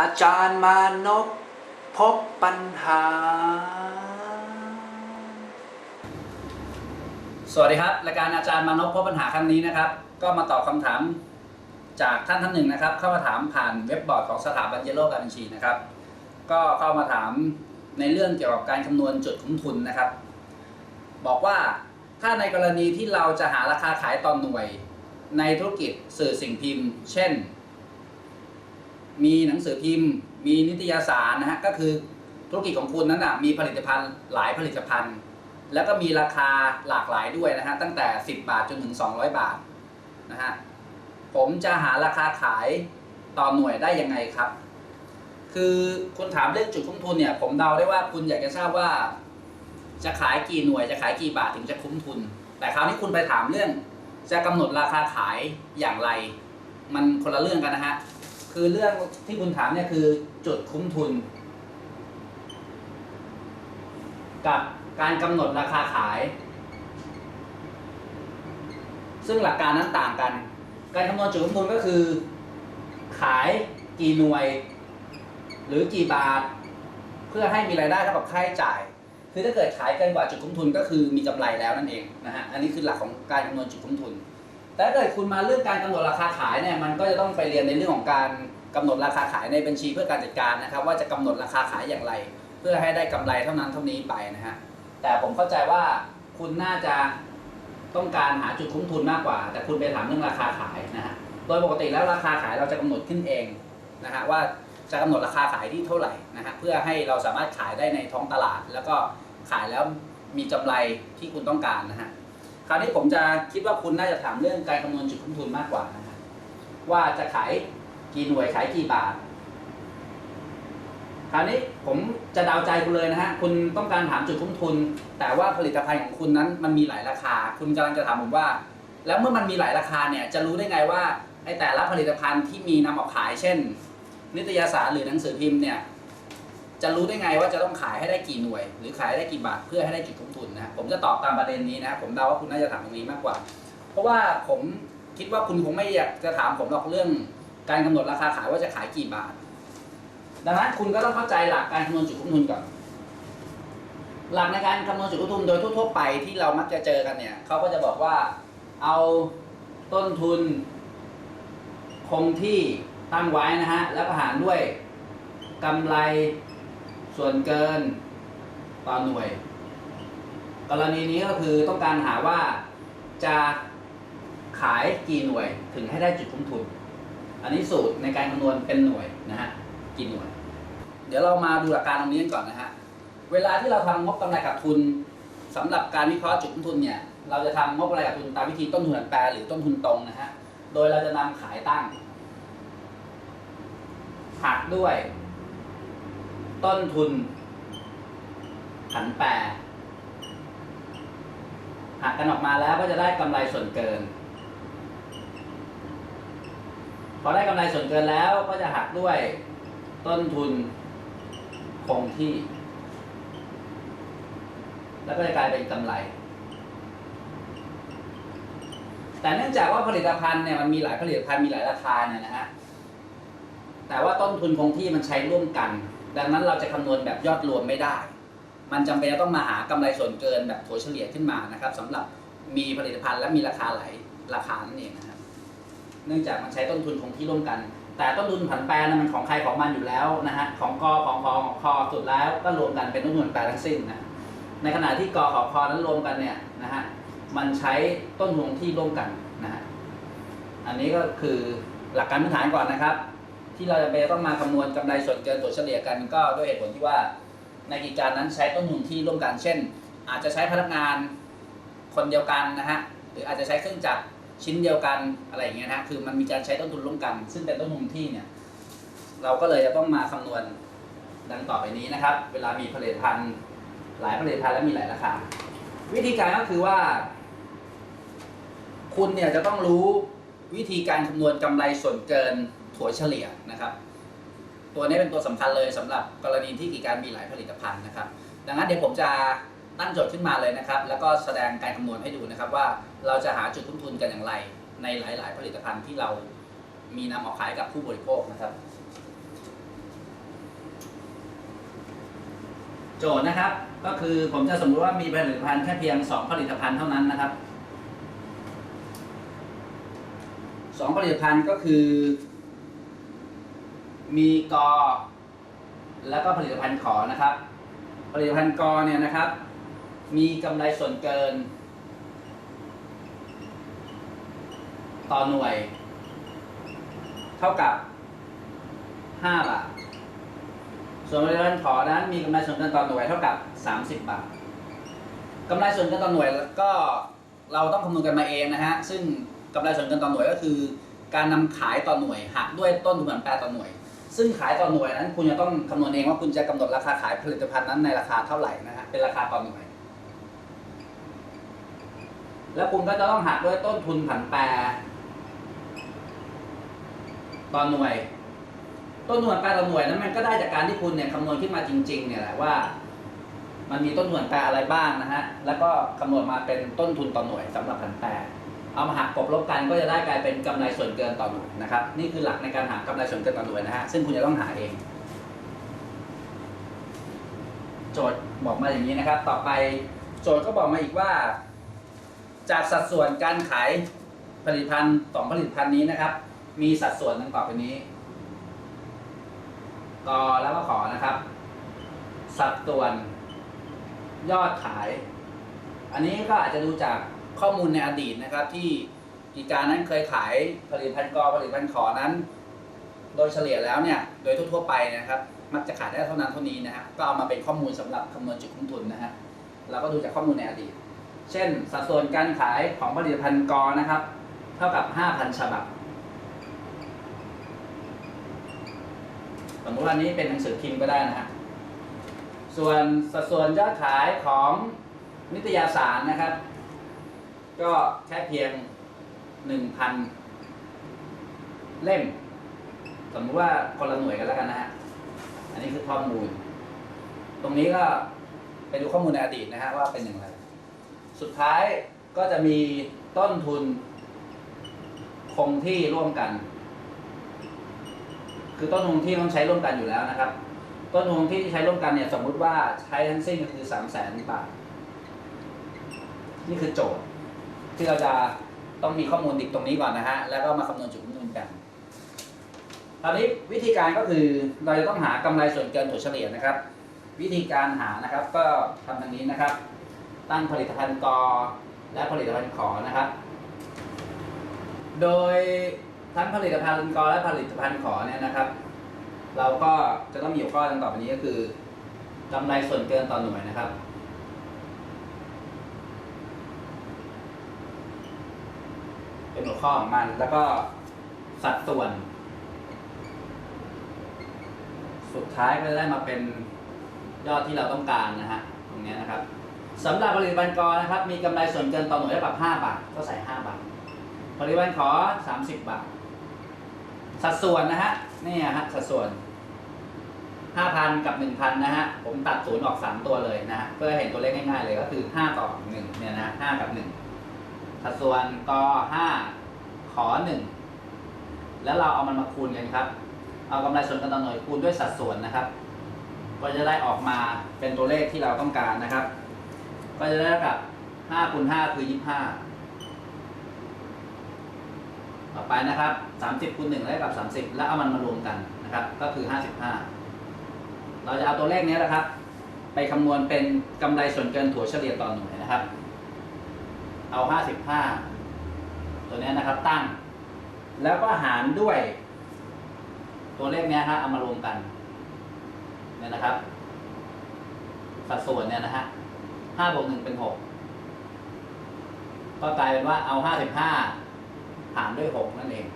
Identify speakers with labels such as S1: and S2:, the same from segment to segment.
S1: อาจารย์มานพพบปัญหา
S2: สวัสดีครับรายการอาจารย์มานพพบปัญหาครั้งนี้นะครับ ก็มาตอบคำถามจากท่านท่านหนึ่งนะครับ เข้ามาถามผ่านเว็บบอร์ดของสถาบันเยโลการบัญชีนะครับ ก็เข้ามาถามในเรื่องเกี่ยวกับการคำนวณจุดคุ้มทุนนะครับ บอกว่าถ้าในกรณีที่เราจะหาราคาขายต่อหน่วย ในธุรกิจสื่อสิ่งพิมพ์ เช่น มีหนังสือพิมพ์ มีนิตยสารนะฮะก็คือธุรกิจของคุณนั้นนะมีผลิตภัณฑ์หลายผลิตภัณฑ์ แล้วก็มีราคาหลากหลายด้วยนะฮะตั้งแต่ 10 บาทจนถึง 200 บาทนะฮะผมจะหาราคาขายต่อหน่วยได้ยังไงครับ คือคุณถามเรื่องจุดคุ้มทุนเนี่ยผมเดาได้ว่าคุณอยากจะทราบว่า จะขายกี่หน่วยจะขายกี่บาทถึงจะคุ้มทุน แต่คราวนี้คุณไปถามเรื่อง จะกำหนดราคาขายอย่างไร มันคนละเรื่องกันนะฮะ คือเรื่องที่คุณถามเนี่ยคือจุดคุ้มทุน กับการกำหนดราคาขาย ซึ่งหลักการนั้นต่างกัน การคำนวณจุดคุ้มทุนก็คือ ขายกี่หน่วย หรือกี่บาท เพื่อให้มีรายได้เท่ากับค่าใช้จ่าย คือถ้าเกิดขายเกินกว่าจุดคุ้มทุนก็คือมีกำไรแล้วนั่นเองนะฮะอันนี้คือหลักของการคำนวณจุดคุ้มทุน แต่ถ้าเกิดคุณมาเรื่องการกำหนดราคาขายเนี่ยมันก็จะต้องไปเรียนในเรื่องของการกำหนดราคาขายในบัญชีเพื่อการจัดการนะครับ ว่าจะกำหนดราคาขายอย่างไร เพื่อให้ได้กำไรเท่านั้นเท่านี้ไปนะฮะแต่ผมเข้าใจว่าคุณน่าจะต้องการหาจุดคุ้มทุนมากกว่า แต่คุณไปถามเรื่องราคาขายนะฮะโดยปกติแล้วราคาขายเราจะกำหนดขึ้นเองนะฮะว่าจะกำหนดราคาขายที่เท่าไหร่นะฮะเพื่อให้เราสามารถขายได้ในท้องตลาด แล้วก็ขายแล้วมีกำไรที่คุณต้องการนะฮะ คราวนี้ผมจะคิดว่าคุณน่าจะถามเรื่องการคำนวณจุดคุ้มทุนมากกว่านะฮะว่าจะขายกี่หน่วยขายกี่บาท คราวนี้ผมจะเดาใจคุณเลยนะฮะคุณต้องการถามจุดคุ้มทุน แต่ว่าผลิตภัณฑ์ของคุณนั้นมันมีหลายราคา คุณกำลังจะถามผมว่า แล้วเมื่อมันมีหลายราคาเนี่ยจะรู้ได้ไงว่าไอ้แต่ละผลิตภัณฑ์ที่มีนำออกขายเช่น นิตยสารหรือหนังสือพิมพ์เนี่ย จะรู้ได้ไงว่าจะต้องขายให้ได้กี่หน่วย หรือขายได้กี่บาทเพื่อให้ได้จุดคุ้มทุนนะผมจะตอบตามประเด็นนี้นะผมเดาว่าคุณน่าจะถามตรงนี้มากกว่า เพราะว่าผมคิดว่าคุณคงไม่อยากจะถามผมหรอกเรื่อง การกำหนดราคาขายว่าจะขายกี่บาท ดังนั้นคุณก็ต้องเข้าใจหลักการคำนวณจุดคุ้มทุนก่อนหลักในการคำนวณจุดคุ้มทุนโดยทั่วๆไปที่เรามักจะเจอกันเนี่ยเขาก็จะบอกว่าเอาต้นทุน คงที่ตั้งไว้นะฮะแล้วก็หารด้วยกำไร ส่วนเกินต่อหน่วย กรณีนี้ก็คือต้องการหาว่าจะขายกี่หน่วยถึงให้ได้จุดคุ้มทุน อันนี้สูตรในการคำนวณเป็นหน่วยนะฮะกี่หน่วย เดี๋ยวเรามาดูหลักการตรงนี้ก่อนนะฮะเวลาที่เราทำงบกำไรขาดทุนสำหรับการวิเคราะห์จุดคุ้มทุนเนี่ยเราจะทำงบกำไรขาดทุนตามวิธีต้นทุนผันแปรหรือต้นทุนตรงนะฮะโดยเราจะนำขายตั้งหักด้วย ต้นทุน ผันแปรหักกันออกมาแล้วก็จะได้กำไรส่วนเกิน พอได้กำไรส่วนเกินแล้วก็จะหักด้วยต้นทุนคงที่ แล้วก็จะกลายเป็นกำไร แต่เนื่องจากว่าผลิตภัณฑ์เนี่ยมันมีหลายผลิตภัณฑ์มีหลายราคาเนี่ยนะฮะแต่ว่าต้นทุนคงที่มันใช้ร่วมกัน ดังนั้นเราจะคำนวณแบบยอดรวมไม่ได้ มันจำเป็นจะต้องมาหากำไรส่วนเกินแบบถัวเฉลี่ยขึ้นมานะครับสำหรับมีผลิตภัณฑ์และมีราคาไหลราคานั่นเองนะครับ เนื่องจากมันใช้ต้นทุนคงที่ร่วมกัน แต่ต้นทุนผันแปรนะมันของใครของมันอยู่แล้วนะฮะของกอของคอของคอสุดแล้วก็รวมกันเป็นต้นทุนแปรทั้งสิ้นนะในขณะที่กอของคอนั้นรวมกันเนี่ยนะฮะมันใช้ต้นทุนที่ร่วมกันนะฮะอันนี้ก็คือหลักการพื้นฐานก่อนนะครับ ที่เราจะไปต้องมาคำนวณกำไรส่วนเกินตัวเฉลี่ยกันก็ด้วยเหตุผลที่ว่าในกิจการนั้นใช้ต้นทุนที่ร่วมกัน เช่น อาจจะใช้พนักงานคนเดียวกันนะฮะหรืออาจจะใช้เครื่องจักรชิ้นเดียวกันอะไรอย่างเงี้ยนะฮะคือมันมีการใช้ต้นทุนร่วมกัน ซึ่งเป็นต้นทุนที่เนี่ยเราก็เลยจะต้องมาคำนวณดังต่อไปนี้นะครับ เวลามีผลิตภัณฑ์หลายผลิตภัณฑ์และมีหลายราคาวิธีการก็คือว่า คุณเนี่ยจะต้องรู้วิธีการคำนวณกำไรส่วนเกิน ถั่วเฉลี่ยนะครับ ตัวนี้เป็นตัวสำคัญเลยสำหรับกรณีที่กิจการมีหลายผลิตภัณฑ์นะครับ ดังนั้นเดี๋ยวผมจะตั้งโจทย์ขึ้นมาเลยนะครับ แล้วก็แสดงการคำนวณให้ดูนะครับว่าเราจะหาจุดทุ่มทุนกันอย่างไร ในหลาย ๆ ผลิตภัณฑ์ที่เรามีนำออกขายกับผู้บริโภคนะครับ โจทย์นะครับ ก็คือผมจะสมมติว่ามีผลิตภัณฑ์แค่เพียง 2 ผลิตภัณฑ์เท่านั้นนะครับ 2 ผลิตภัณฑ์ก็คือ มีกอ แล้วก็ผลิตภัณฑ์ขอนะครับ ผลิตภัณฑ์กอเนี่ยนะครับ มีกำไรส่วนเกิน ต่อหน่วย เท่ากับ5บาท ส่วนผลิตภัณฑ์ขอนั้นมีกำไรส่วนเกินต่อหน่วยเท่ากับ 30 บาทกำไรส่วนเกินต่อหน่วยก็เราต้องคำนวณกันมาเองนะฮะ ซึ่งกำไรส่วนเกินต่อหน่วยก็คือ การนำขายต่อหน่วยหักด้วยต้นทุนผันแปรต่อหน่วย ซึ่งขายต่อหน่วยนั้น คุณจะต้องคำนวณเองว่าคุณจะกำหนดราคาขายผลิตภัณฑ์นั้นในราคาเท่าไหร่นะฮะเป็นราคาต่อหน่วย แล้วคุณก็จะต้องหักด้วยต้นทุนผันแปรต่อหน่วย ต้นทุนผันแปรต่อหน่วยนั้นมันก็ได้จากการที่คุณเนี่ยคำนวณขึ้นมาจริง ๆ เนี่ยแหละว่า มันมีต้นทุนผันแปรอะไรบ้างนะฮะแล้วก็คำนวณมาเป็นต้นทุนต่อหน่วยสำหรับผันแปร เอามาหักกบลบกันก็จะได้กลายเป็นกำไรส่วนเกินต่อหน่วยนะครับ นี่คือหลักในการหากำไรส่วนเกินต่อหน่วยนะฮะซึ่งคุณจะต้องหาเอง โจทย์บอกมาอย่างนี้นะครับ ต่อไปโจทย์ก็บอกมาอีกว่า จากสัดส่วนการขายผลิตภัณฑ์สองผลิตภัณฑ์นี้นะครับ มีสัดส่วนดังต่อไปนี้กอแล้วก็ขอนะครับ สัดส่วนยอดขาย อันนี้ก็อาจจะดูจาก ข้อมูลในอดีตนะครับ ที่กิจการนั้นเคยขายผลิตภัณฑ์กอผลิตภัณฑ์ขอนั้น โดยเฉลี่ยแล้วเนี่ยโดยทั่วๆไปนะครับ มักจะขายได้เท่านั้นเท่านี้นะฮะก็เอามาเป็นข้อมูลสำหรับคำนวณจุดคุ้มทุนนะฮะเราก็ดูจากข้อมูลในอดีต เช่น สัดส่วนการขายของผลิตภัณฑ์กอนะครับ เท่ากับ 5,000 ฉบับสมมติว่านี้เป็นหนังสือพิมพ์ก็ได้นะฮะส่วนสัดส่วนยอดขายของนิตยสารนะครับ ก็แค่เพียง1,000เล่ม สมมติว่าคนละหน่วยกันแล้วกันนะฮะ อันนี้คือข้อมูล ตรงนี้ก็ไปดูข้อมูลในอดีตนะฮะว่าเป็นอย่างไร สุดท้ายก็จะมีต้นทุนคงที่ร่วมกัน คือต้นทุนที่ต้องใช้ร่วมกันอยู่แล้วนะครับ ต้นทุนที่ใช้ร่วมกันเนี่ยสมมุติว่าใช้ทั้งสิ้นก็คือสามแสนบาท นี่คือโจทย์ ที่เราจะต้องมีข้อมูลดิบตรงนี้ก่อนนะฮะ แล้วก็มาคำนวณจุดคำนวณกันตอนนี้วิธีการก็คือเราจะต้องหากำไรส่วนเกินถัวเฉลี่ยนะครับ วิธีการหานะครับก็ทำดังนี้นะครับ ตั้งผลิตภัณฑ์กอและผลิตภัณฑ์ขอนะครับ โดยทั้งผลิตภัณฑ์กอและผลิตภัณฑ์ขอเนี่ยนะครับ เราก็จะต้องมีหัวข้อดังต่อไปนี้ก็คือกำไรส่วนเกินต่อหน่วยนะครับ เป็นหัวข้อของมัน แล้วก็สัดส่วน สุดท้ายก็จะได้มาเป็นยอดที่เราต้องการนะฮะตรงนี้นะครับสำหรับผลิตภัณฑ์กอนะครับ มีกำไรส่วนเกินต่อหน่วยเท่ากับ5บาท ก็ใส่ 5 บาทผลิตภัณฑ์ขอ 30 บาท สัดส่วนนะฮะนี่ฮะสัดส่วน 5,000 กับ 1,000 นะฮะ ผมตัดศูนย์ออก 3 ตัวเลยนะฮะเพื่อเห็นตัวเลขง่ายๆเลยก็คือ 5 ต่อ 1 เนี่ยนะ5กับ 1 สัดส่วนก5ขอ1แล้วเราเอามันมาคูณกันครับ เอากำไรส่วนกันต่อหน่วยคูณด้วยสัดส่วนนะครับ ก็จะได้ออกมาเป็นตัวเลขที่เราต้องการนะครับ ก็จะได้เท่ากับ5คูณ5คือ 25 ต่อไปนะครับ 30คูณ1ได้กับ 30 แล้วเอามันมารวมกันนะครับ ก็คือ 55 เราจะเอาตัวเลขนี้นะครับ ไปคำนวณเป็นกำไรส่วนเกินถั่วเฉลี่ยต่อหน่วยนะครับ เอา 55 ตัวนี้นะครับตั้ง แล้วก็หารด้วย ตัวเลขเนี้ยฮะเอามารวมกันเนี่ยนะครับ สัดส่วนเนี่ยนะฮะห้าบวกหนึ่งเป็นหกก็กลายเป็นว่าเอาห้าสิบห้าหารด้วยหกนั่นเอง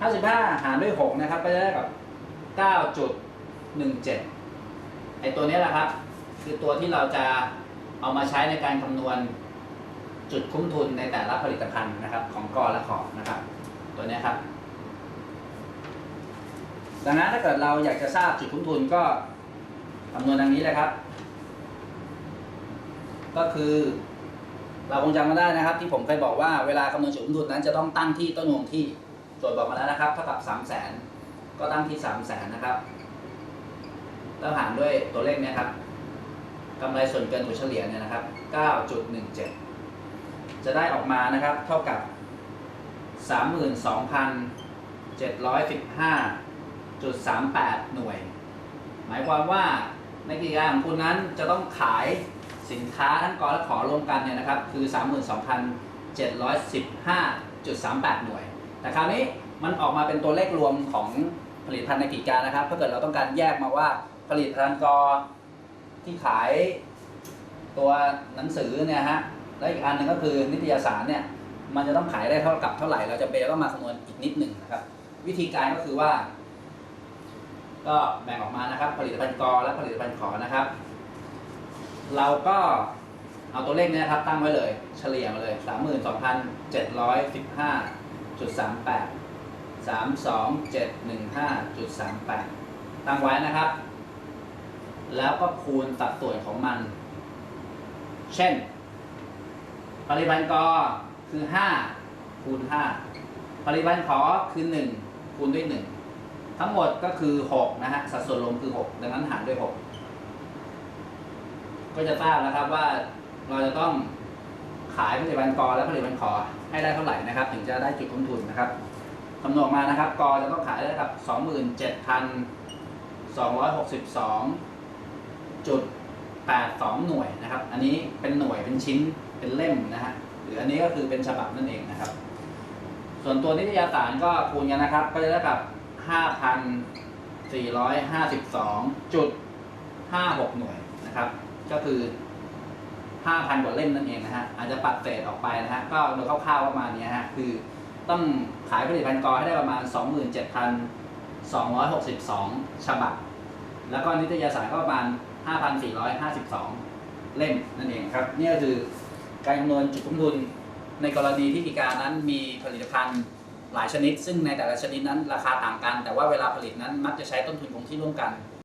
S2: ห้าสิบห้าหารด้วยหกนะครับ ก็จะได้กับเก้าจุดหนึ่งเจ็ดไอตัวนี้แหละครับ คือตัวที่เราจะเอามาใช้ในการคำนวณ จุดคุ้มทุนในแต่ละผลิตภัณฑ์นะครับของกอและของนะครับ ตัวนี้ครับ ดังนั้นถ้าเกิดเราอยากจะทราบจุดคุ้มทุนก็คำนวณดังนี้เลยครับ ก็คือ เราคงจำมาได้นะครับ ที่ผมเคยบอกว่าเวลาคำนวณจุดคุ้มทุนนั้นจะต้องตั้งที่ต้นวงที่โจทย์บอกมาแล้วนะครับเท่ากับสามแสนก็ตั้งที่สามแสนนะครับแล้วหารด้วยตัวเลขเนี้ยครับกำไรส่วนเกินถั่วเฉลี่ยเนี่ยนะครับ 9.17 จะได้ออกมานะครับเท่ากับ 32,715.38 หน่วย หมายความว่าในกิจการของคุณนั้นจะต้องขายสินค้าทั้งกอและขอรวมกันเนี่ยนะครับคือ 32,715.38 หน่วย แต่คราวนี้มันออกมาเป็นตัวเลขรวมของผลิตภัณฑ์ในกิจการนะครับถ้าเกิดเราต้องการแยกมาว่าผลิตภัณฑ์กอที่ขายตัวหนังสือเนี่ยฮะ และอีกอันหนึ่งก็คือนิตยสารเนี่ยมันจะต้องขายได้เท่ากับเท่าไหร่ เราจะเป็นต้องมาคำนวณอีกนิดหนึ่งนะครับ วิธีการก็คือว่า ก็แบ่งออกมานะครับ ผลิตภัณฑ์กอและผลิตภัณฑ์ขอนะครับ เราก็เอาตัวเลขเนี้นะครับ ตั้งไว้เลย เฉลี่ยมาเลย 32,715.38 32715.38 ตั้งไว้นะครับ แล้วก็คูณสัดส่วนของมัน เช่น ปริมาณกอคือ 5 คูณ 5 ปริมาณขอคือ 1 คูณด้วย 1 ทั้งหมดก็คือ 6 นะฮะ สัดส่วนรวมคือ 6 ดังนั้นหารด้วย 6 ก็จะทราบนะครับว่าเราจะต้องขายผลิตภัณฑ์กอและผลิตภัณฑ์ขอให้ได้เท่าไหร่นะครับ ถึงจะได้จุดต้นทุนนะครับคำนวณมานะครับกอจะต้องขายได้กับ 27,262จุด82 หน่วยนะครับ อันนี้เป็นหน่วยเป็นชิ้น เป็นเล่มนะฮะหรืออันนี้ก็คือเป็นฉบับนั่นเองนะครับ ส่วนตัวนิตยสารก็คูณกันนะครับ ก็จะได้กับ 5,452จุด56 หน่วยนะครับ ก็คือ 5,000 กว่าเล่มนั่นเองนะฮะอาจจะปัดเศษออกไปนะฮะก็โดยคร่าวๆประมาณนี้ฮะคือต้องขายผลิตภัณฑ์กอให้ได้ประมาณ 27,262 ฉบับ แล้วก็นิตยสารก็ประมาณ 5,452 เล่มนั่นเองครับ นี่ก็คือ การคำนวณจุดคุ้มทุนในกรณีที่กิจการนั้นมีผลิตภัณฑ์หลายชนิด ซึ่งในแต่ละชนิดนั้นราคาต่างกัน แต่ว่าเวลาผลิตนั้นมักจะใช้ต้นทุนคงที่ร่วมกัน